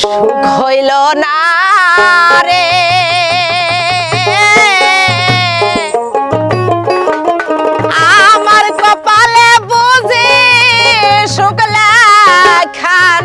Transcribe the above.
সুখ হইল না রে। আমার কপালে বুঝি শুকলা খানা